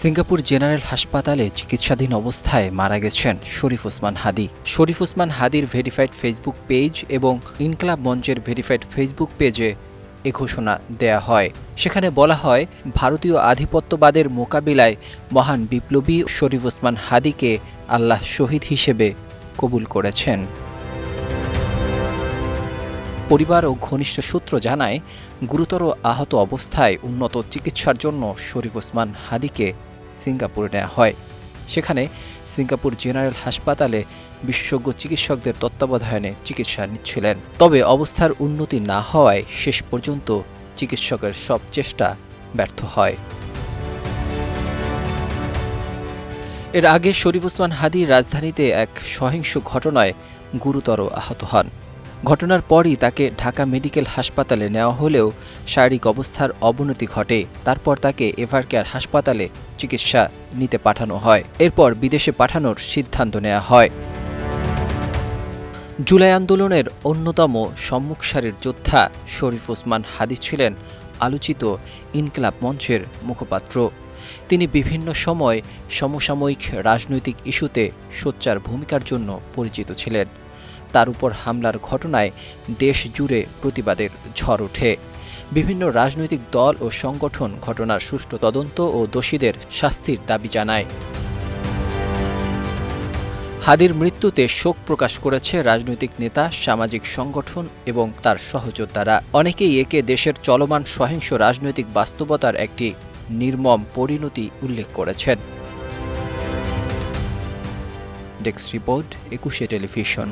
Singapore general হাসপাতালে চিকিৎসাধীন অবস্থায় মারা গেছেন শরীফ ওসমান হাদি। শরীফ ওসমান হাদির ভেরিফাইড ফেসবুক পেজ এবং ইনকলাব মঞ্চের ভেরিফাইড ফেসবুক পেজে এ ঘোষণা দেয়া হয়। সেখানে বলা হয়, ভারতীয় আধিপত্যবাদের মোকাবিলায় মহান বিপ্লবী শরীফ ওসমান হাদিকে আল্লাহ শহীদ হিসেবে কবুল করেছেন। পরিবার ও ঘনিষ্ঠ সূত্র জানায়, গুরুতর আহত অবস্থায় উন্নত চিকিৎসার জন্য শরীফ ওসমান হাদিকে সিঙ্গাপুরে নেওয়া হয়। সেখানে সিঙ্গাপুর জেনারেল হাসপাতালে বিশেষজ্ঞ চিকিৎসকদের তত্ত্বাবধানে চিকিৎসা নিচ্ছিলেন। তবে অবস্থার উন্নতি না হওয়ায় শেষ পর্যন্ত চিকিৎসকের সব চেষ্টা ব্যর্থ হয়। এর আগে শরীফ ওসমান হাদি রাজধানীতে এক সহিংস ঘটনায় গুরুতর আহত হন। ঘটনার পরই তাকে ঢাকা মেডিকেল হাসপাতালে নেওয়া হলেও শারীরিক অবস্থার অবনতি ঘটে। তারপর তাকে এভারকেয়ার হাসপাতালে চিকিৎসা নিতে পাঠানো হয়। এরপর বিদেশে পাঠানোর সিদ্ধান্ত নেওয়া হয়। জুলাই আন্দোলনের অন্যতম সম্মুখ সারির যোদ্ধা শরীফ ওসমান হাদি ছিলেন আলোচিত ইনকলাব মঞ্চের মুখপাত্র। তিনি বিভিন্ন সময় সমসাময়িক রাজনৈতিক ইস্যুতে সোচ্চার ভূমিকার জন্য পরিচিত ছিলেন। তার উপর হামলার ঘটনায় দেশ জুড়ে প্রতিবাদের ঝড় ওঠে। বিভিন্ন রাজনৈতিক দল ও সংগঠন ঘটনার সুষ্ঠু তদন্ত ও দোষীদের শাস্তির দাবি জানায়। হাদির মৃত্যুতে শোক প্রকাশ করেছে রাজনৈতিক নেতা, সামাজিক সংগঠন এবং তার সহযোদ্ধারা। অনেকেই একে দেশের চলমান সহিংস রাজনৈতিক বাস্তবতার একটি নির্মম পরিণতি উল্লেখ করেছেন। Desk report, Ekushey television.